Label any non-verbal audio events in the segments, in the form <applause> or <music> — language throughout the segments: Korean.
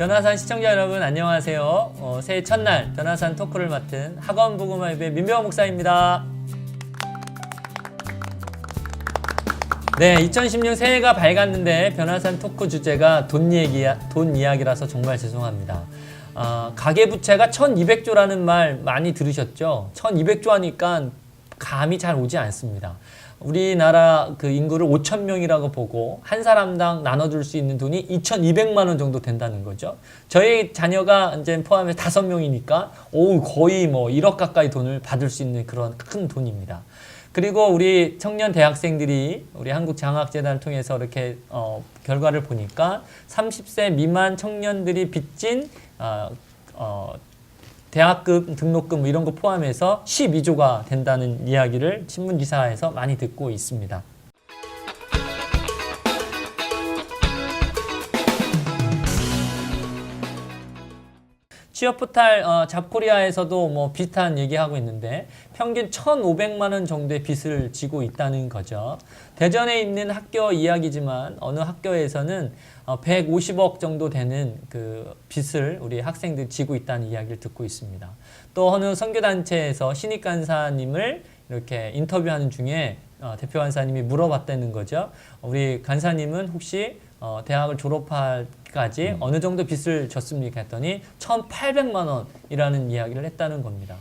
변화산 시청자 여러분 안녕하세요. 어, 새해 첫날 변화산 토크를 맡은 학원 부금화입의 민병호 목사입니다. 네, 2016 새해가 밝았는데 변화산 토크 주제가 돈 얘기야, 돈 이야기라서 정말 죄송합니다. 아, 가계부채가 1200조라는 말 많이 들으셨죠? 1200조 하니까 감이 잘 오지 않습니다. 우리나라 그 인구를 5천 명이라고 보고 한 사람당 나눠줄 수 있는 돈이 2,200만 원 정도 된다는 거죠. 저희 자녀가 이제 포함해서 다섯 명이니까 오 거의 뭐 1억 가까이 돈을 받을 수 있는 그런 큰 돈입니다. 그리고 우리 청년 대학생들이 우리 한국장학재단을 통해서 이렇게 어, 결과를 보니까 30세 미만 청년들이 빚진 어, 어, 대학급 등록금 뭐 이런 거 포함해서 12조가 된다는 이야기를 신문 기사에서 많이 듣고 있습니다. 취업 포탈 어, 잡코리아에서도 뭐 비슷한 얘기하고 있는데 평균 1,500만 원 정도의 빚을 지고 있다는 거죠. 대전에 있는 학교 이야기지만 어느 학교에서는 어, 150억 정도 되는 그 빚을 우리 학생들이 지고 있다는 이야기를 듣고 있습니다. 또 어느 선교단체에서 신입 간사님을 이렇게 인터뷰하는 중에 어, 대표 간사님이 물어봤다는 거죠. 우리 간사님은 혹시 어, 대학을 졸업할까지 어느 정도 빚을 졌습니까? 했더니 1,800만 원이라는 이야기를 했다는 겁니다.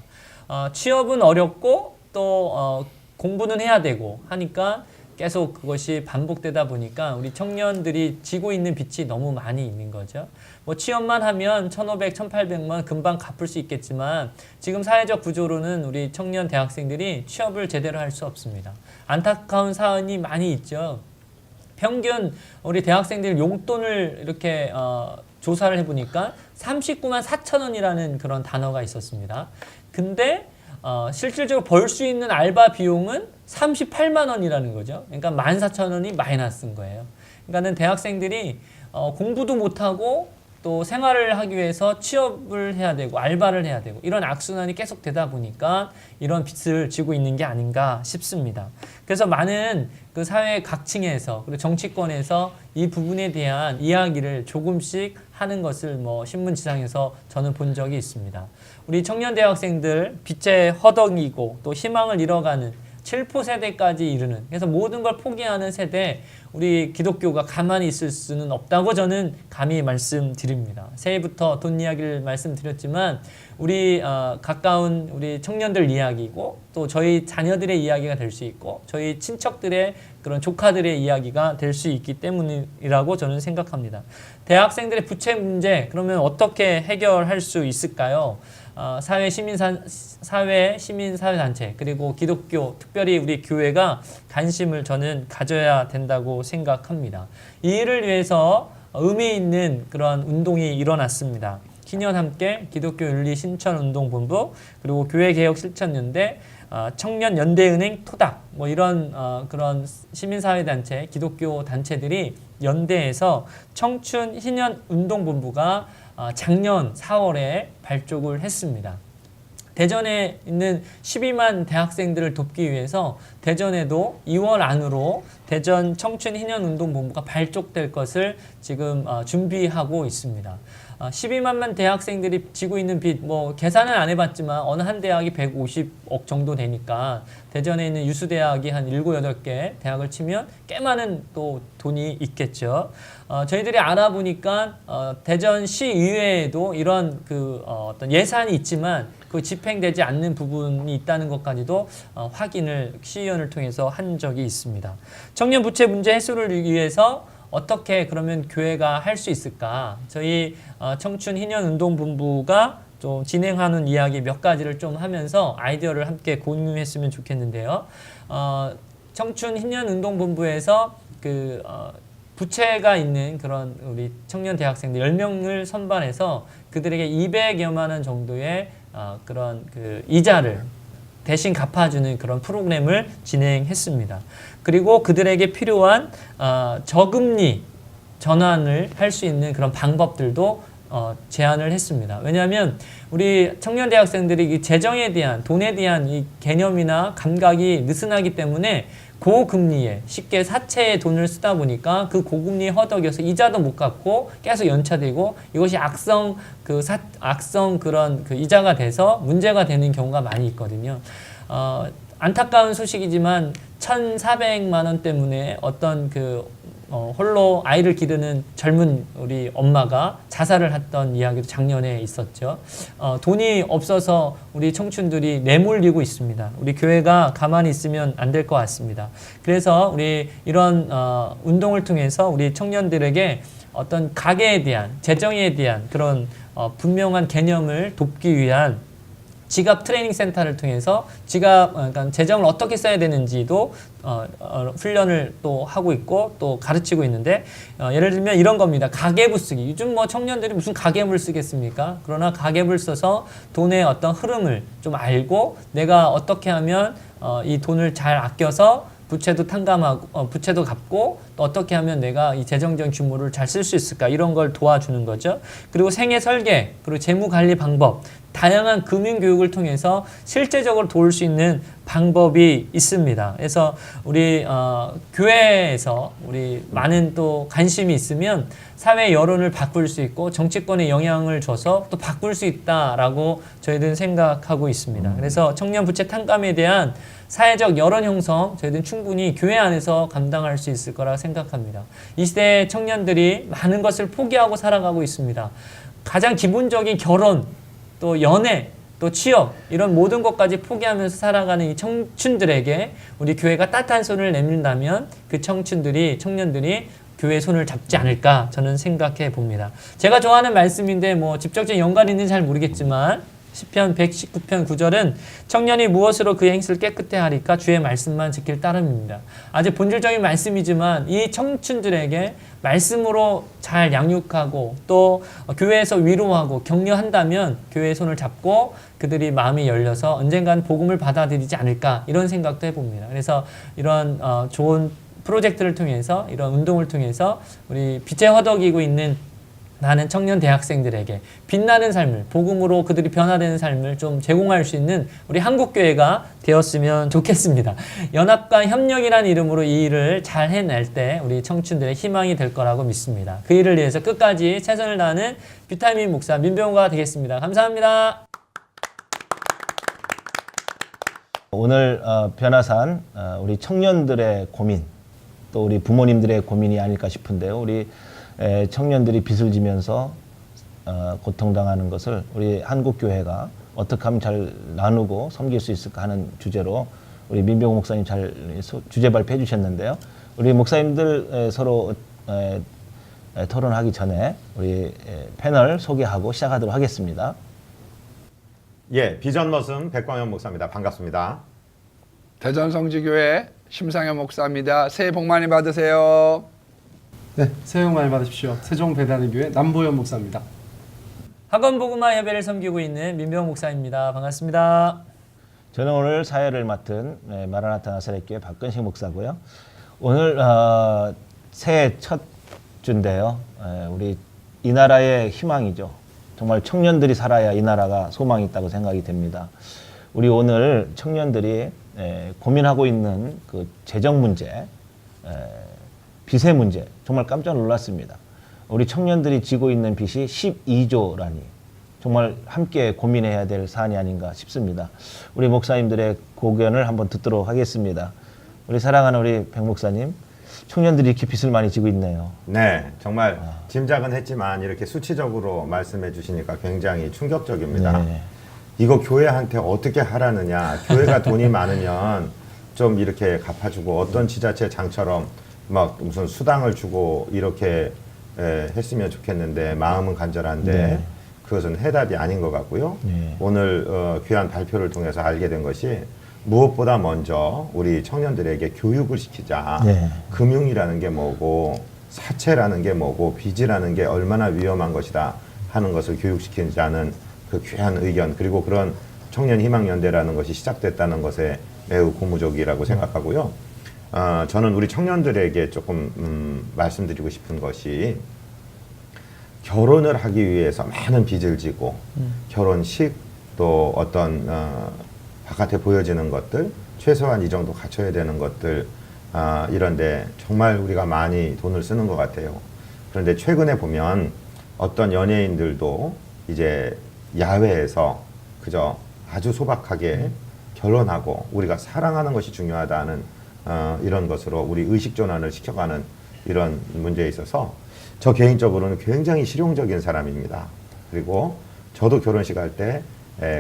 어, 취업은 어렵고 또 어, 공부는 해야 되고 하니까 계속 그것이 반복되다 보니까 우리 청년들이 지고 있는 빚이 너무 많이 있는 거죠. 뭐 취업만 하면 1,500, 1,800만 금방 갚을 수 있겠지만 지금 사회적 구조로는 우리 청년 대학생들이 취업을 제대로 할 수 없습니다. 안타까운 사안이 많이 있죠. 평균 우리 대학생들 용돈을 이렇게 어, 조사를 해보니까 39만 4천 원이라는 그런 단어가 있었습니다. 근데 어, 실질적으로 벌 수 있는 알바 비용은 38만 원이라는 거죠. 그러니까 14,000원이 마이너스인 거예요. 그러니까는 대학생들이 어, 공부도 못하고 또 생활을 하기 위해서 취업을 해야 되고 알바를 해야 되고 이런 악순환이 계속 되다 보니까 이런 빚을 지고 있는 게 아닌가 싶습니다. 그래서 많은 그 사회 각층에서 그리고 정치권에서 이 부분에 대한 이야기를 조금씩 하는 것을 뭐 신문지상에서 저는 본 적이 있습니다. 우리 청년 대학생들 빚에 허덕이고 또 희망을 잃어가는 7포 세대까지 이르는 그래서 모든 걸 포기하는 세대 우리 기독교가 가만히 있을 수는 없다고 저는 감히 말씀드립니다. 새해부터 돈 이야기를 말씀드렸지만 우리 어, 가까운 우리 청년들 이야기고 또 저희 자녀들의 이야기가 될 수 있고 저희 친척들의 그런 조카들의 이야기가 될 수 있기 때문이라고 저는 생각합니다. 대학생들의 부채 문제 그러면 어떻게 해결할 수 있을까요? 어, 사회 시민 사회 시민 사회 단체 그리고 기독교 특별히 우리 교회가 관심을 저는 가져야 된다고 생각합니다. 이 일을 위해서 의미 있는 그런 운동이 일어났습니다. 희년 함께 기독교 윤리 신천 운동 본부 그리고 교회 개혁 실천 연대 어, 청년 연대은행 토닥 뭐 이런 어, 그런 시민 사회 단체 기독교 단체들이 연대해서 청춘 희년 운동 본부가 어, 작년 4월에 발족을 했습니다. 대전에 있는 12만 대학생들을 돕기 위해서 대전에도 2월 안으로 대전 청춘 희년 운동 본부가 발족될 것을 지금 어, 준비하고 있습니다. 어, 12만만 대학생들이 지고 있는 빚, 뭐 계산은 안 해봤지만 어느 한 대학이 150억 정도 되니까 대전에 있는 유수대학이 한 7, 8개 대학을 치면 꽤 많은 또 돈이 있겠죠. 어, 저희들이 알아보니까 어, 대전시 의회에도 이런 그 어, 어떤 예산이 있지만 그 집행되지 않는 부분이 있다는 것까지도 어, 확인을 시의원을 통해서 한 적이 있습니다. 청년 부채 문제 해소를 위해서 어떻게 그러면 교회가 할 수 있을까? 저희 어, 청춘 희년 운동 본부가 좀 진행하는 이야기 몇 가지를 좀 하면서 아이디어를 함께 공유했으면 좋겠는데요. 어, 청춘 희년 운동 본부에서 그 어, 부채가 있는 그런 우리 청년 대학생들 10명을 선발해서 그들에게 200여만 원 정도의 어, 그런 그 이자를 대신 갚아주는 그런 프로그램을 진행했습니다. 그리고 그들에게 필요한 어, 저금리 전환을 할 수 있는 그런 방법들도 어, 제안을 했습니다. 왜냐하면 우리 청년 대학생들이 이 재정에 대한 돈에 대한 이 개념이나 감각이 느슨하기 때문에 고금리에 쉽게 사채에 돈을 쓰다 보니까 그 고금리에 허덕여서 이자도 못 갚고 계속 연차되고 이것이 악성 그 사, 악성 그런 그 이자가 돼서 문제가 되는 경우가 많이 있거든요. 어, 안타까운 소식이지만 1,400만 원 때문에 어떤 그 어, 홀로 아이를 기르는 젊은 우리 엄마가 자살을 했던 이야기도 작년에 있었죠. 어, 돈이 없어서 우리 청춘들이 내몰리고 있습니다. 우리 교회가 가만히 있으면 안 될 것 같습니다. 그래서 우리 이런 어, 운동을 통해서 우리 청년들에게 어떤 가계에 대한 재정에 대한 그런 어, 분명한 개념을 돕기 위한 지갑 트레이닝 센터를 통해서 지갑 어, 그러니까 재정을 어떻게 써야 되는지도 어, 어, 훈련을 또 하고 있고 또 가르치고 있는데 어, 예를 들면 이런 겁니다. 가계부 쓰기. 요즘 뭐 청년들이 무슨 가계부를 쓰겠습니까? 그러나 가계부를 써서 돈의 어떤 흐름을 좀 알고 내가 어떻게 하면 어, 이 돈을 잘 아껴서 부채도 탕감하고 어, 부채도 갚고 또 어떻게 하면 내가 이 재정적 규모를 잘 쓸 수 있을까 이런 걸 도와주는 거죠. 그리고 생애 설계 그리고 재무 관리 방법 다양한 금융 교육을 통해서 실제적으로 도울 수 있는 방법이 있습니다. 그래서 우리 어, 교회에서 우리 많은 또 관심이 있으면 사회 여론을 바꿀 수 있고 정치권에 영향을 줘서 또 바꿀 수 있다라고 저희들은 생각하고 있습니다. 그래서 청년 부채 탕감에 대한 사회적 여론 형성 저희들은 충분히 교회 안에서 감당할 수 있을 거라 생각합니다. 이 시대 청년들이 많은 것을 포기하고 살아가고 있습니다. 가장 기본적인 결혼, 또 연애, 또 취업 이런 모든 것까지 포기하면서 살아가는 이 청춘들에게 우리 교회가 따뜻한 손을 내민다면 그 청춘들이 청년들이 교회 손을 잡지 않을까 저는 생각해 봅니다. 제가 좋아하는 말씀인데 뭐 직접적인 연관이 있는지 잘 모르겠지만 시편 119편 9절은 청년이 무엇으로 그의 행실을 깨끗해 하리까 주의 말씀만 지킬 따름입니다. 아주 본질적인 말씀이지만 이 청춘들에게 말씀으로 잘 양육하고 또 교회에서 위로하고 격려한다면 교회의 손을 잡고 그들이 마음이 열려서 언젠간 복음을 받아들이지 않을까 이런 생각도 해봅니다. 그래서 이런 어, 좋은 프로젝트를 통해서 이런 운동을 통해서 우리 빛에 허덕이고 있는 나는 청년 대학생들에게 빛나는 삶을 복음으로 그들이 변화되는 삶을 좀 제공할 수 있는 우리 한국 교회가 되었으면 좋겠습니다. 연합과 협력이라는 이름으로 이 일을 잘 해낼 때 우리 청춘들의 희망이 될 거라고 믿습니다. 그 일을 위해서 끝까지 최선을 다하는 비타민 목사 민병호가 되겠습니다. 감사합니다. 오늘 어, 변화산 어, 우리 청년들의 고민 또 우리 부모님들의 고민이 아닐까 싶은데요. 우리 에, 청년들이 빚을 지면서 어, 고통당하는 것을 우리 한국 교회가 어떻게 하면 잘 나누고 섬길 수 있을까 하는 주제로 우리 민병호 목사님 잘 소- 주제 발표해 주셨는데요. 우리 목사님들 에, 서로 토론하기 전에 우리 에, 패널 소개하고 시작하도록 하겠습니다. 예, 비전 머슴 백광현 목사입니다. 반갑습니다. 대전 성지교회 심상현 목사입니다. 새해 복 많이 받으세요. 네, 새해 복 많이 받으십시오. 세종 배단의 교회 남보현 목사입니다. 학원 복음화 예배를 섬기고 있는 민병호 목사입니다. 반갑습니다. 저는 오늘 사회를 맡은 네, 마라나타 나사렛교회 박근식 목사고요. 오늘 어, 새해 첫 주인데요. 에, 우리 이 나라의 희망이죠. 정말 청년들이 살아야 이 나라가 소망이 있다고 생각이 됩니다. 우리 오늘 청년들이 에, 고민하고 있는 그 재정 문제, 에, 빚의 문제 정말 깜짝 놀랐습니다. 우리 청년들이 지고 있는 빚이 12조라니 정말 함께 고민해야 될 사안이 아닌가 싶습니다. 우리 목사님들의 고견을 한번 듣도록 하겠습니다. 우리 사랑하는 우리 백 목사님, 청년들이 이렇게 빚을 많이 지고 있네요. 네, 정말 짐작은 했지만 이렇게 수치적으로 말씀해 주시니까 굉장히 충격적입니다. 네. 이거 교회한테 어떻게 하라느냐. 교회가 <laughs> 돈이 많으면 좀 이렇게 갚아주고 어떤 지자체 장처럼 막 무슨 수당을 주고 이렇게 에, 했으면 좋겠는데 마음은 간절한데 네. 그것은 해답이 아닌 것 같고요. 네. 오늘 어, 귀한 발표를 통해서 알게 된 것이 무엇보다 먼저 우리 청년들에게 교육을 시키자. 네. 금융이라는 게 뭐고 사채라는 게 뭐고 빚이라는 게 얼마나 위험한 것이다 하는 것을 교육시키자는 그 귀한 의견 그리고 그런 청년 희망연대라는 것이 시작됐다는 것에 매우 고무적이라고 생각하고요. 어, 저는 우리 청년들에게 조금 음, 말씀드리고 싶은 것이 결혼을 하기 위해서 많은 빚을 지고 결혼식 또 어떤 어, 바깥에 보여지는 것들 최소한 이 정도 갖춰야 되는 것들 아, 이런데 정말 우리가 많이 돈을 쓰는 것 같아요. 그런데 최근에 보면 어떤 연예인들도 이제 야외에서 그저 아주 소박하게 결혼하고 우리가 사랑하는 것이 중요하다는 어, 이런 것으로 우리 의식 전환을 시켜가는 이런 문제에 있어서 저 개인적으로는 굉장히 실용적인 사람입니다. 그리고 저도 결혼식 할 때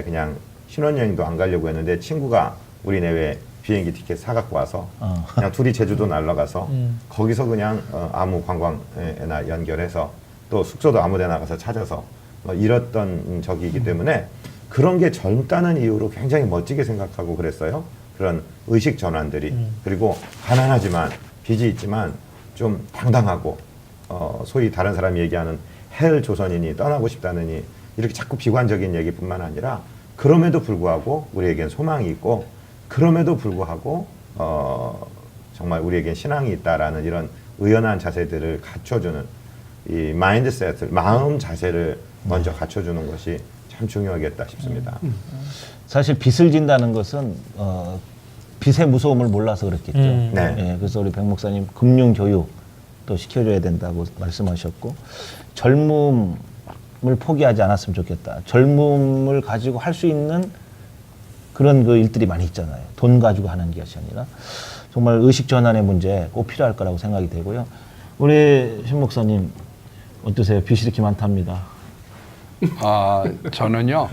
그냥 신혼여행도 안 가려고 했는데 친구가 우리 내외 비행기 티켓 사갖고 와서 어. 그냥 둘이 제주도 날라가서 거기서 그냥 어, 아무 관광에나 연결해서 또 숙소도 아무데나 가서 찾아서 뭐 이랬던 적이기 때문에 그런 게 젊다는 이유로 굉장히 멋지게 생각하고 그랬어요. 그런 의식 전환들이 그리고 가난하지만 빚이 있지만 좀 당당하고 어, 소위 다른 사람이 얘기하는 헬 조선인이 떠나고 싶다느니 이렇게 자꾸 비관적인 얘기뿐만 아니라 그럼에도 불구하고 우리에겐 소망이 있고 그럼에도 불구하고 어, 정말 우리에겐 신앙이 있다라는 이런 의연한 자세들을 갖춰주는 이 마인드셋을 마음 자세를 먼저 갖춰주는 것이 참 중요하겠다 싶습니다. 사실 빚을 진다는 것은 어, 빚의 무서움을 몰라서 그렇겠죠. 음. 네. 예, 그래서 우리 백 목사님 금융 교육 또 시켜줘야 된다고 말씀하셨고 젊음을 포기하지 않았으면 좋겠다. 젊음을 가지고 할 수 있는 그런 그 일들이 많이 있잖아요. 돈 가지고 하는 것이 아니라 정말 의식 전환의 문제 꼭 필요할 거라고 생각이 되고요. 우리 신 목사님 어떠세요? 빚이 이렇게 많답니다. 아, 저는요,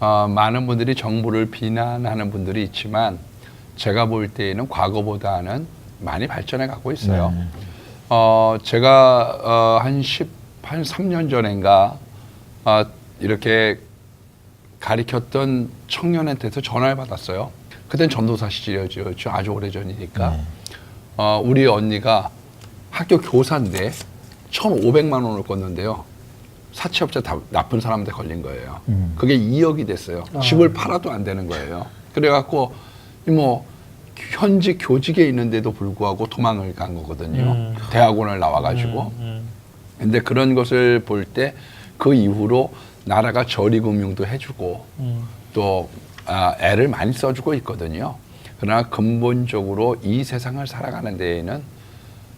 어, 많은 분들이 정부를 비난하는 분들이 있지만, 제가 볼 때에는 과거보다는 많이 발전해 가고 있어요. 네. 어, 제가 어, 한 10, 한 3년 전인가, 어, 이렇게 가리켰던 청년한테서 전화를 받았어요. 그땐 전도사 시절이었죠. 아주 오래 전이니까. 어, 우리 언니가 학교 교사인데 1,500만 원을 껐는데요. 사채업자 다, 나쁜 사람한테 걸린 거예요. 그게 2억이 됐어요. 집을 팔아도 안 되는 거예요. 그래갖고 뭐 현직 교직에 있는데도 불구하고 도망을 간 거거든요. 대학원을 나와가지고. 근데 그런 것을 볼 때 그 이후로 나라가 저리금융도 해주고 또 아, 애를 많이 써주고 있거든요. 그러나 근본적으로 이 세상을 살아가는 데에는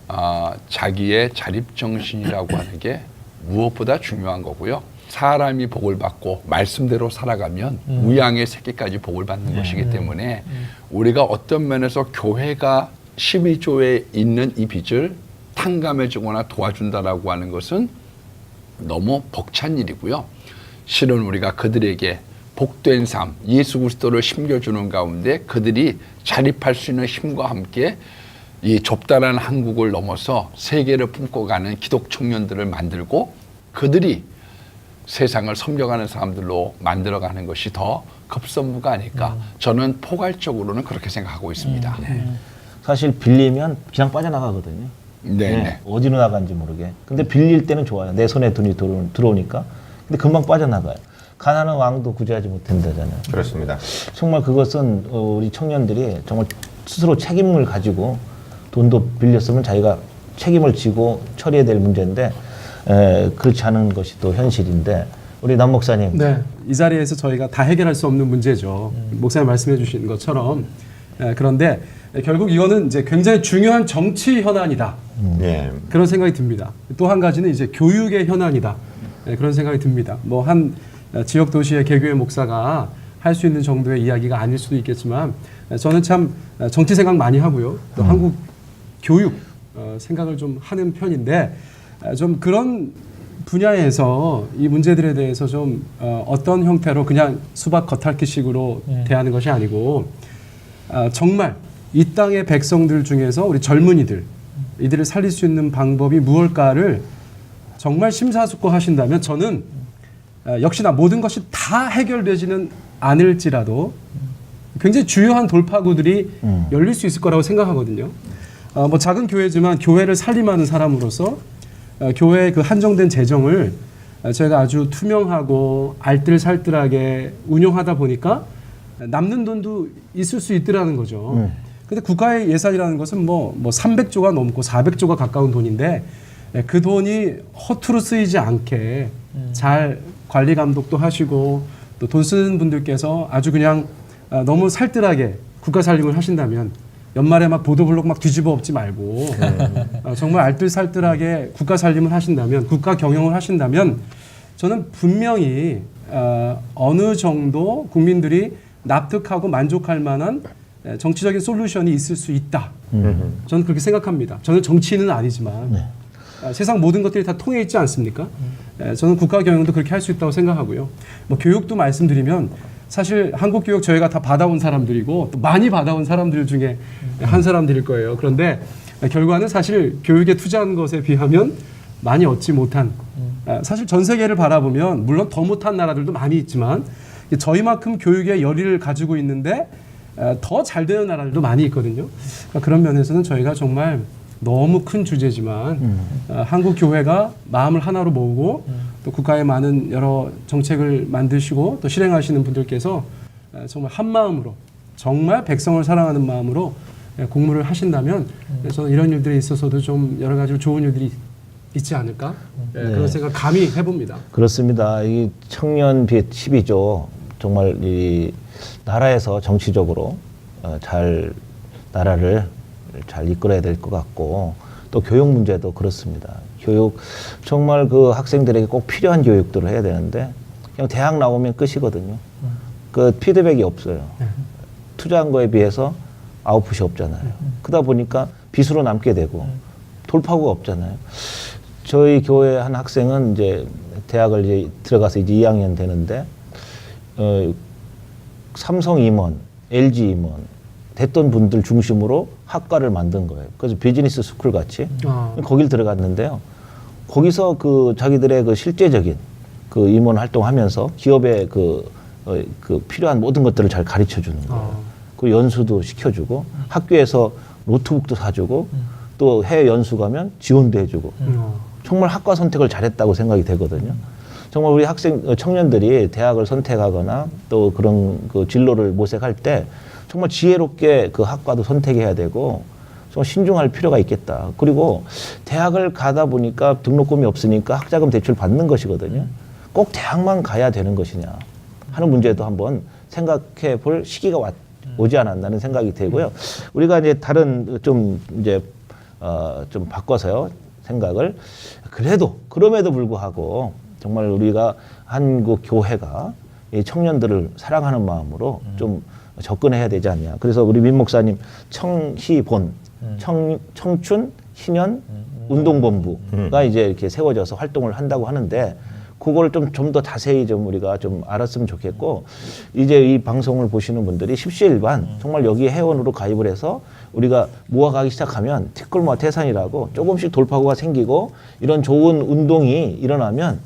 아, 자기의 자립정신이라고 하는 게 무엇보다 중요한 거고요. 사람이 복을 받고 말씀대로 살아가면 우양의 새끼까지 복을 받는 것이기 때문에 우리가 어떤 면에서 교회가 12조에 있는 이 빚을 탕감해 주거나 도와준다라고 하는 것은 너무 벅찬 일이고요. 실은 우리가 그들에게 복된 삶, 예수 그리스도를 심겨주는 가운데 그들이 자립할 수 있는 힘과 함께 이 좁다란 한국을 넘어서 세계를 품고가는 기독 청년들을 만들고 그들이 세상을 섬겨가는 사람들로 만들어가는 것이 더 급선무가 아닐까 저는 포괄적으로는 그렇게 생각하고 있습니다. 사실 빌리면 그냥 빠져나가거든요. 네, 네, 네. 어디로 나간지 모르게. 근데 빌릴 때는 좋아요. 내 손에 돈이 들어, 들어오니까. 근데 금방 빠져나가요. 가난한 왕도 구제하지 못한다잖아요. 그렇습니다. 정말 그것은 어, 우리 청년들이 정말 스스로 책임을 가지고 돈도 빌렸으면 자기가 책임을 지고 처리해야 될 문제인데 에, 그렇지 않은 것이 또 현실인데 우리 남 목사님 네, 이 자리에서 저희가 다 해결할 수 없는 문제죠. 목사님 말씀해 주신 것처럼 에, 그런데 결국 이거는 이제 굉장히 중요한 정치 현안이다. 예. 그런 생각이 듭니다. 또 한 가지는 이제 교육의 현안이다. 네, 그런 생각이 듭니다. 뭐 한 지역 도시의 개교회 목사가 할 수 있는 정도의 이야기가 아닐 수도 있겠지만 에, 저는 참 에, 정치 생각 많이 하고요. 또 한국 교육 어, 생각을 좀 하는 편인데 에, 좀 그런 분야에서 이 문제들에 대해서 좀 어, 어떤 형태로 그냥 수박 겉핥기식으로 대하는 것이 아니고 아, 정말 이 땅의 백성들 중에서 우리 젊은이들 이들을 살릴 수 있는 방법이 무엇일까를 정말 심사숙고하신다면 저는 아, 역시나 모든 것이 다 해결되지는 않을지라도 굉장히 주요한 돌파구들이 열릴 수 있을 거라고 생각하거든요. 어, 뭐 작은 교회지만 교회를 살림하는 사람으로서 어, 교회의 그 한정된 재정을 어, 저희가 아주 투명하고 알뜰살뜰하게 운영하다 보니까 남는 돈도 있을 수 있더라는 거죠. 근데 국가의 예산이라는 것은 뭐, 뭐 300조가 넘고 400조가 가까운 돈인데 네, 그 돈이 허투루 쓰이지 않게 잘 관리 감독도 하시고 또 돈 쓰는 분들께서 아주 그냥 아, 너무 살뜰하게 국가 살림을 하신다면 연말에 막 보도블록 막 뒤집어 엎지 말고 아, 정말 알뜰살뜰하게 국가 살림을 하신다면 국가 경영을 하신다면 저는 분명히 어, 어느 정도 국민들이 납득하고 만족할 만한 에, 정치적인 솔루션이 있을 수 있다. 저는 그렇게 생각합니다. 저는 정치인은 아니지만 아, 세상 모든 것들이 다 통해 있지 않습니까? 에, 저는 국가 경영도 그렇게 할 수 있다고 생각하고요. 뭐 교육도 말씀드리면 사실 한국 교육 저희가 다 받아온 사람들이고 또 많이 받아온 사람들 중에 한 사람들일 거예요. 그런데 결과는 사실 교육에 투자한 것에 비하면 많이 얻지 못한 아, 사실 전 세계를 바라보면 물론 더 못한 나라들도 많이 있지만 저희만큼 교육에 열의를 가지고 있는데 더 잘 되는 나라들도 많이 있거든요. 그러니까 그런 면에서는 저희가 정말 너무 큰 주제지만 어, 한국 교회가 마음을 하나로 모으고 또 국가의 많은 여러 정책을 만드시고 또 실행하시는 분들께서 어, 정말 한 마음으로 정말 백성을 사랑하는 마음으로 예, 공무를 하신다면 저는 이런 일들에 있어서도 좀 여러 가지 좋은 일들이 있지 않을까 예, 그런 생각 감히 해봅니다. 그렇습니다. 이 청년 빛 10이죠. 정말 이 나라에서 정치적으로 어, 잘 나라를 잘 이끌어야 될 것 같고 또 교육 문제도 그렇습니다. 교육 정말 그 학생들에게 꼭 필요한 교육들을 해야 되는데 그냥 대학 나오면 끝이거든요. 그 피드백이 없어요. 투자한 거에 비해서 아웃풋이 없잖아요. 그러다 보니까 빚으로 남게 되고 돌파구가 없잖아요. 저희 교회 한 학생은 이제 대학을 이제 들어가서 이제 2학년 되는데 어, 삼성 임원, LG 임원 됐던 분들 중심으로 학과를 만든 거예요. 그래서 비즈니스 스쿨 같이 아. 거길 들어갔는데요. 거기서 그 자기들의 그 실제적인 그 임원 활동하면서 기업에 그, 어, 그 필요한 모든 것들을 잘 가르쳐 주는 거예요. 아. 그 연수도 시켜주고 학교에서 노트북도 사주고 또 해외 연수 가면 지원도 해주고 어. 정말 학과 선택을 잘했다고 생각이 되거든요. 정말 우리 학생 어, 청년들이 대학을 선택하거나 또 그런 그 진로를 모색할 때 정말 지혜롭게 그 학과도 선택해야 되고 좀 신중할 필요가 있겠다. 그리고 대학을 가다 보니까 등록금이 없으니까 학자금 대출 받는 것이거든요. 꼭 대학만 가야 되는 것이냐 하는 문제도 한번 생각해 볼 시기가 왔, 오지 않았나는 생각이 되고요. 우리가 이제 다른 좀 이제 어, 좀 바꿔서요 생각을 그래도 그럼에도 불구하고 정말 우리가 한국 교회가 이 청년들을 사랑하는 마음으로 좀 접근해야 되지 않냐. 그래서 우리 민 목사님 청희본 청, 청춘 희년 운동본부가 이제 이렇게 세워져서 활동을 한다고 하는데 그걸 좀 좀 더 자세히 좀 우리가 좀 알았으면 좋겠고 이제 이 방송을 보시는 분들이 십시일반 정말 여기 회원으로 가입을 해서 우리가 모아가기 시작하면 티끌모아 태산이라고 조금씩 돌파구가 생기고 이런 좋은 운동이 일어나면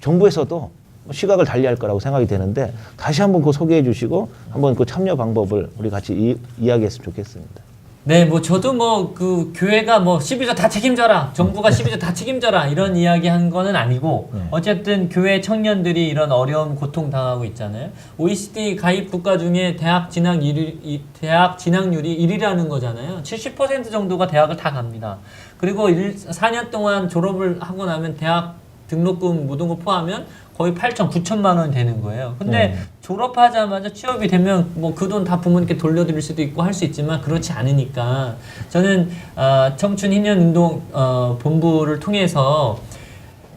정부에서도 시각을 달리할 거라고 생각이 되는데 다시 한번 그 소개해 주시고 한번 그 참여 방법을 우리 같이 이, 이야기했으면 좋겠습니다. 네, 뭐 저도 뭐 그 교회가 뭐 12조 다 책임져라, 정부가 12조 다 책임져라 이런 이야기 한 거는 아니고 어쨌든 교회 청년들이 이런 어려움 고통 당하고 있잖아요. OECD 가입 국가 중에 대학 진학 1위, 대학 진학률이 1위라는 거잖아요. 70% 정도가 대학을 다 갑니다. 그리고 1, 4년 동안 졸업을 하고 나면 대학 등록금 모든 거 포함하면 거의 8천, 9천만 원 되는 거예요. 근데 졸업하자마자 취업이 되면 뭐 그 돈 다 부모님께 돌려드릴 수도 있고 할 수 있지만 그렇지 않으니까 저는 어, 청춘 희년 운동 어, 본부를 통해서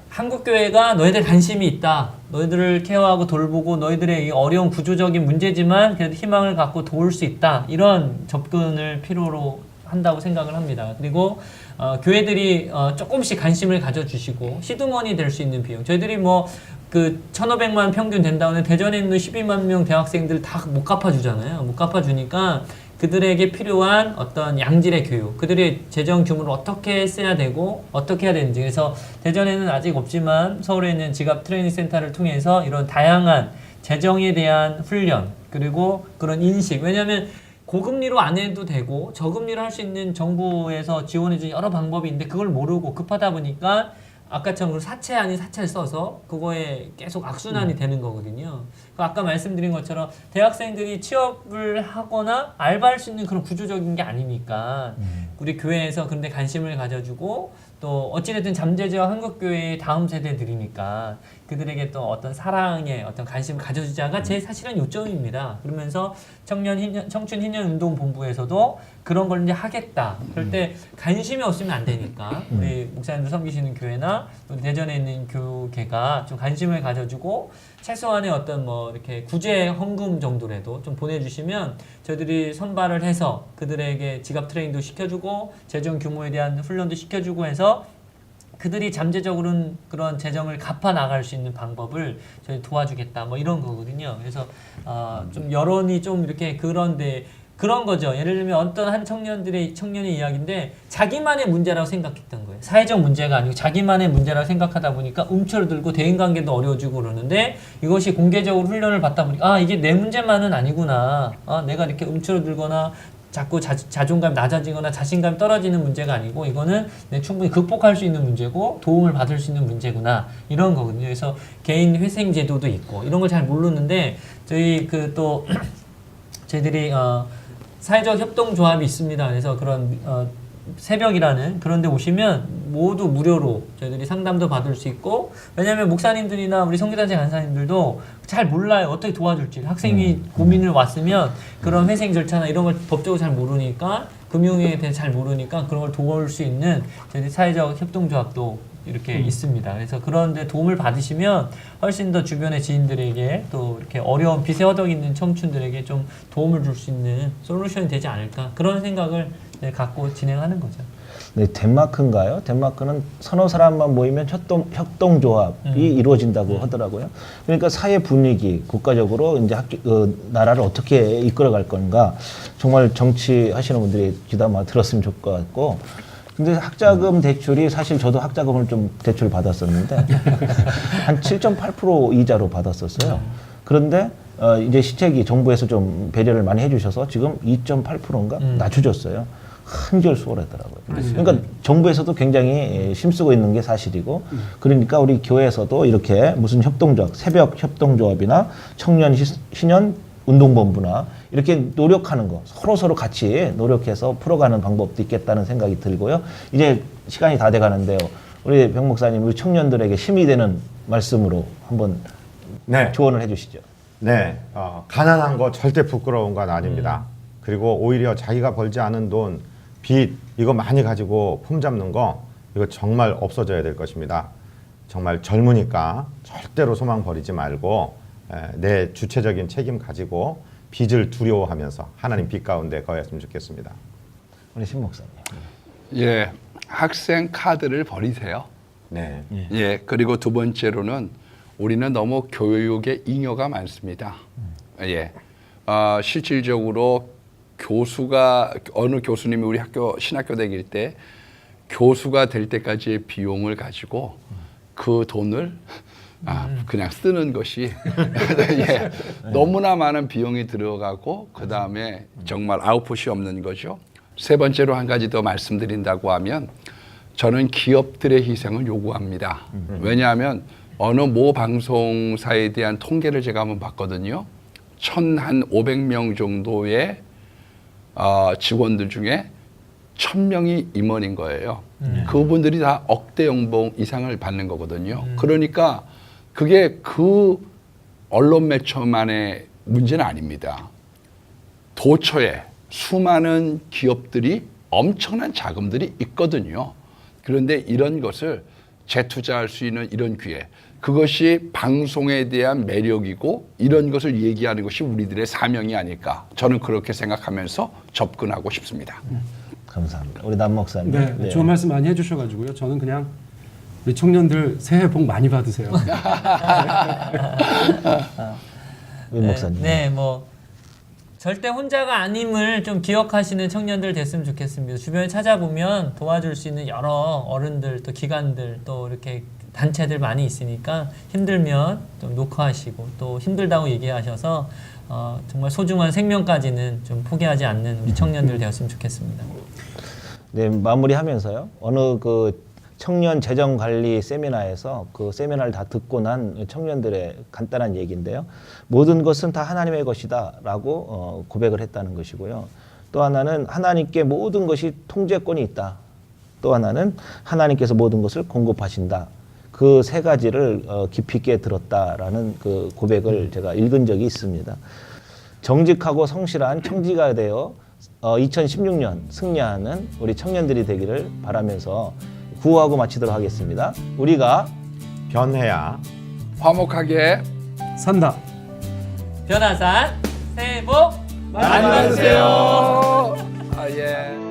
한국 교회가 너희들 관심이 있다. 너희들을 케어하고 돌보고 너희들의 이 어려운 구조적인 문제지만 그래도 희망을 갖고 도울 수 있다. 이런 접근을 필요로 한다고 생각을 합니다. 그리고 어, 교회들이 어, 조금씩 관심을 가져주시고 시드머니 될 수 있는 비용. 저희들이 뭐 그 1,500만 평균 된다고 하는데 대전에 있는 12만 명 대학생들 다 못 갚아주잖아요. 못 갚아주니까 그들에게 필요한 어떤 양질의 교육, 그들의 재정 규모를 어떻게 써야 되고 어떻게 해야 되는지 그래서 대전에는 아직 없지만 서울에 있는 지갑 트레이닝 센터를 통해서 이런 다양한 재정에 대한 훈련 그리고 그런 인식 왜냐하면 고금리로 안 해도 되고 저금리로 할 수 있는 정부에서 지원해 주는 여러 방법이 있는데 그걸 모르고 급하다 보니까 아까처럼 그 사채 아닌 사채를 써서 그거에 계속 악순환이 음. 되는 거거든요. 그 아까 말씀드린 것처럼 대학생들이 취업을 하거나 알바할 수 있는 그런 구조적인 게 아니니까 음. 우리 교회에서 그런데 관심을 가져주고 또 어찌됐든 잠재적 한국교회의 다음 세대들이니까 그들에게 또 어떤 사랑에 어떤 관심을 가져주자가 제 사실은 요점입니다. 그러면서 청년 희년, 청춘 희년 운동 본부에서도 그런 걸 이제 하겠다. 그럴 때 관심이 없으면 안 되니까 우리 목사님들 섬기시는 교회나 또 대전에 있는 교계가 좀 관심을 가져주고 최소한의 어떤 뭐 이렇게 구제 헌금 정도라도 좀 보내주시면 저희들이 선발을 해서 그들에게 지갑 트레이닝도 시켜주고 재정 규모에 대한 훈련도 시켜주고 해서 그들이 잠재적으로는 그런 재정을 갚아 나갈 수 있는 방법을 저희 도와주겠다 뭐 이런 거거든요. 그래서 어, 좀 여론이 좀 이렇게 그런데 그런 거죠. 예를 들면 어떤 한 청년들의 청년의 이야기인데 자기만의 문제라고 생각했던 거예요. 사회적 문제가 아니고 자기만의 문제라고 생각하다 보니까 움츠러들고 대인관계도 어려워지고 그러는데 이것이 공개적으로 훈련을 받다 보니까 아 이게 내 문제만은 아니구나. 아 내가 이렇게 움츠러들거나 자꾸 자, 자존감 낮아지거나 자신감 떨어지는 문제가 아니고 이거는 내 충분히 극복할 수 있는 문제고 도움을 받을 수 있는 문제구나 이런 거거든요. 그래서 개인 회생 제도도 있고 이런 걸 잘 모르는데 저희 그 또 <clears throat> 저희들이 어, 사회적 협동조합이 있습니다. 그래서 그런 어, 새벽이라는 그런 데 오시면 모두 무료로 저희들이 상담도 받을 수 있고 왜냐하면 목사님들이나 우리 성교단체 간사님들도 잘 몰라요. 어떻게 도와줄지. 학생이 고민을 왔으면 그런 회생 절차나 이런 걸 법적으로 잘 모르니까 금융에 대해 잘 모르니까 그런 걸 도울 수 있는 저희 사회적 협동조합도 이렇게 있습니다. 그래서 그런데 도움을 받으시면 훨씬 더 주변의 지인들에게 또 이렇게 어려운 빚에 허덕 있는 청춘들에게 좀 도움을 줄 수 있는 솔루션이 되지 않을까 그런 생각을 네, 갖고 진행하는 거죠. 네, 덴마크인가요? 덴마크는 서너 사람만 모이면 협동, 협동조합이 음. 이루어진다고 하더라고요. 그러니까 사회 분위기, 국가적으로 이제 학교, 어, 나라를 어떻게 이끌어갈 건가 정말 정치하시는 분들이 귀담아 들었으면 좋을 것 같고. 근데 학자금 대출이 사실 저도 학자금을 좀 대출 받았었는데 <laughs> 한 7.8% 이자로 받았었어요. 그런데 어, 이제 시책이 정부에서 좀 배려를 많이 해주셔서 지금 2.8%인가 음. 낮춰줬어요. 한결 수월하더라고요. 그러니까 정부에서도 굉장히 예, 힘쓰고 있는 게 사실이고, 그러니까 우리 교회에서도 이렇게 무슨 협동조합, 새벽 협동조합이나 청년 시- 신년 운동본부나 이렇게 노력하는 거 서로 서로 같이 노력해서 풀어가는 방법도 있겠다는 생각이 들고요. 이제 시간이 다 돼가는데요. 우리 병 목사님, 우리 청년들에게 힘이 되는 말씀으로 한번 네. 조언을 해주시죠. 네, 어, 가난한 거 절대 부끄러운 건 아닙니다. 음. 그리고 오히려 자기가 벌지 않은 돈, 빚 이거 많이 가지고 품 잡는 거 이거 정말 없어져야 될 것입니다. 정말 젊으니까 절대로 소망 버리지 말고 에, 내 주체적인 책임 가지고 빚을 두려워하면서 하나님 빛 가운데 거했으면 좋겠습니다. 우리 신 목사님. 예, 학생 카드를 버리세요. 네. 예, 그리고 두 번째로는 우리는 너무 교육에 잉여가 많습니다. 예, 어, 실질적으로 교수가 어느 교수님이 우리 학교 신학교 다닐 때 교수가 될 때까지의 비용을 가지고 그 돈을 아, 그냥 쓰는 것이 <laughs> 예, 너무나 많은 비용이 들어가고 그 다음에 정말 아웃풋이 없는 거죠. 세 번째로 한 가지 더 말씀드린다고 하면 저는 기업들의 희생을 요구합니다. 왜냐하면 어느 모 방송사에 대한 통계를 제가 한번 봤거든요. 천 한 오백 명 정도의 어, 직원들 중에 천 명이 임원인 거예요. 그분들이 다 억대 연봉 이상을 받는 거거든요. 그러니까 그게 그 언론 매체만의 문제는 아닙니다. 도처에 수많은 기업들이 엄청난 자금들이 있거든요. 그런데 이런 것을 재투자할 수 있는 이런 기회, 그것이 방송에 대한 매력이고 이런 것을 얘기하는 것이 우리들의 사명이 아닐까. 저는 그렇게 생각하면서 접근하고 싶습니다. 감사합니다. 우리 남 목사님. 네, 좋은 말씀 많이 해주셔가지고요. 저는 그냥 우리 청년들 새해 복 많이 받으세요. 우리 <laughs> 목사님. 네, 뭐 절대 혼자가 아님을 좀 기억하시는 청년들 됐으면 좋겠습니다. 주변에 찾아보면 도와줄 수 있는 여러 어른들 또 기관들 또 이렇게 단체들 많이 있으니까 힘들면 좀 녹화하시고 또 힘들다고 얘기하셔서 어, 정말 소중한 생명까지는 좀 포기하지 않는 우리 청년들 되었으면 좋겠습니다. 네, 마무리하면서요. 어느 그 청년 재정 관리 세미나에서 그 세미나를 다 듣고 난 청년들의 간단한 얘기인데요. 모든 것은 다 하나님의 것이다라고 어, 고백을 했다는 것이고요. 또 하나는 하나님께 모든 것이 통제권이 있다. 또 하나는 하나님께서 모든 것을 공급하신다. 그 세 가지를 어, 깊이 있게 들었다라는 그 고백을 제가 읽은 적이 있습니다. 정직하고 성실한 청지가 되어 어, 2016년 승리하는 우리 청년들이 되기를 바라면서 구호하고 마치도록 하겠습니다. 우리가 변해야 화목하게 산다. 변화산 새해 복 많이 받으세요. 아, 예.